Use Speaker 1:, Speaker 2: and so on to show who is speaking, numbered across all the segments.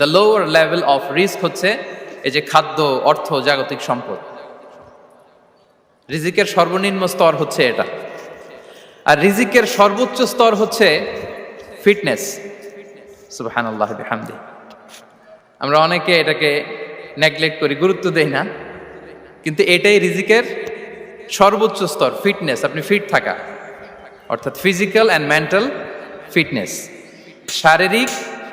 Speaker 1: the lower level of risk হচ্ছে এই যে খাদ্য, অর্থ, জাগতিক সম্পদ। রিজিকের সর্বনিম্ন স্তর হচ্ছে এটা। আর রিজিকের সর্বোচ্চ স্তর হচ্ছে ফিটনেস। সুবাহান আমরা অনেকে এটাকে নেগলেক্ট করি, গুরুত্ব দেই না। কিন্তু এটাই রিজিকের সর্বোচ্চ স্তর, ফিটনেস। আপনি ফিট থাকা। অর্থাৎ ফিজিক্যাল অ্যান্ড মেন্টাল ফিটনেস। শারীরিক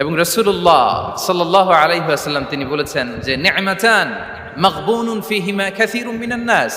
Speaker 1: এবং রসুল্লাহ সাল্লাহ আলাইহাসাল্লাম তিনি বলেছেন যে নেমাচান মকবুন ফিহিমা মিনান নাস।